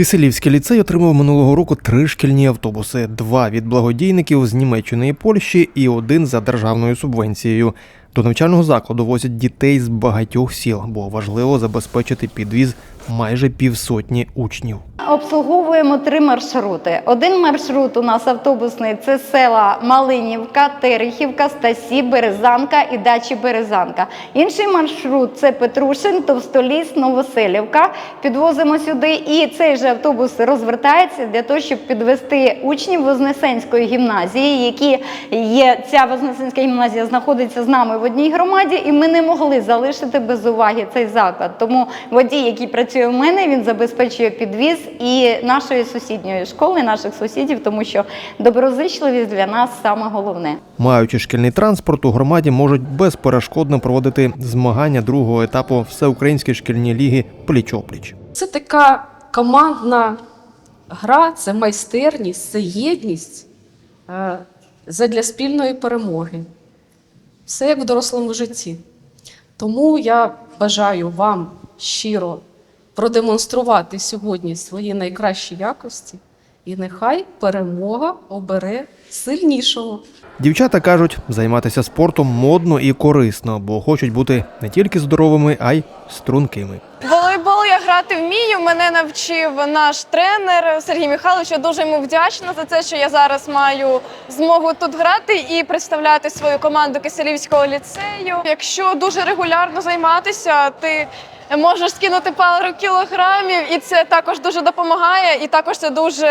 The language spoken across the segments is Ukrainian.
Киселівський ліцей отримав минулого року три шкільні автобуси: два від благодійників з Німеччини і Польщі і один за державною субвенцією. До навчального закладу возять дітей з багатьох сіл, бо важливо забезпечити підвіз майже півсотні учнів. Обслуговуємо три маршрути. Один маршрут у нас автобусний це села Малинівка, Терехівка, Стасі, Березанка і дачі Березанка. Інший маршрут це Петрушин, Товстоліс, Новоселівка. Підвозимо сюди, і цей же автобус розвертається для того, щоб підвести учнів Вознесенської гімназії, які є. Ця Вознесенська гімназія знаходиться з нами в одній громаді, і ми не могли залишити без уваги цей заклад. Тому водій, який працює в мене, він забезпечує підвіз і нашої сусідньої школи, наших сусідів, тому що доброзичливість для нас саме головне. Маючи шкільний транспорт, у громаді можуть безперешкодно проводити змагання другого етапу Всеукраїнської шкільні ліги пліч-опліч. Це така командна гра, це майстерність, це єдність е, задля спільної перемоги. Все як в дорослому житті. Тому я бажаю вам щиро продемонструвати сьогодні свої найкращі якості, і нехай перемога обере сильнішого. Дівчата кажуть, займатися спортом модно і корисно, бо хочуть бути не тільки здоровими, а й стрункими. Волейбол я грати вмію. Мене навчив наш тренер Сергій Михайлович. Я дуже йому вдячна за те, що я зараз маю змогу тут грати і представляти свою команду Киселівського ліцею. Якщо дуже регулярно займатися, ти можеш скинути пару кілограмів, і це також дуже допомагає, і також це дуже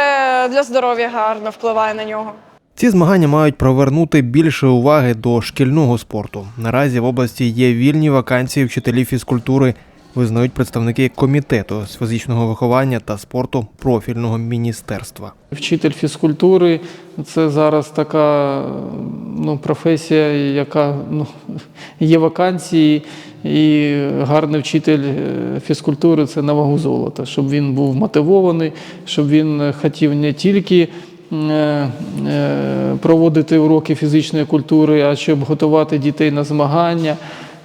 для здоров'я гарно впливає на нього. Ці змагання мають привернути більше уваги до шкільного спорту. Наразі в області є вільні вакансії вчителів фізкультури, визнають представники комітету з фізичного виховання та спорту профільного міністерства. Вчитель фізкультури це зараз така ну, професія, яка ну, є вакансії, і гарний вчитель е, фізкультури це на вагу золота, щоб він був мотивований, щоб він хотів не тільки е, е, проводити уроки фізичної культури, а щоб готувати дітей на змагання.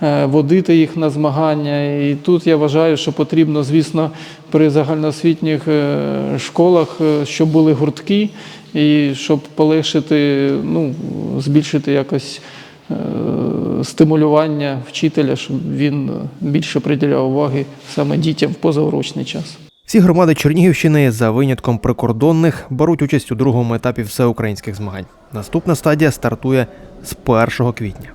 Е, Водити їх на змагання, і тут я вважаю, що потрібно, звісно, при загальноосвітніх е, школах, е, щоб були гуртки, і щоб полегшити, ну, збільшити якось стимулювання вчителя, щоб він більше приділяв уваги саме дітям в позаурочний час. Всі громади Чернігівщини за винятком прикордонних беруть участь у другому етапі всеукраїнських змагань. Наступна стадія стартує з 1 квітня.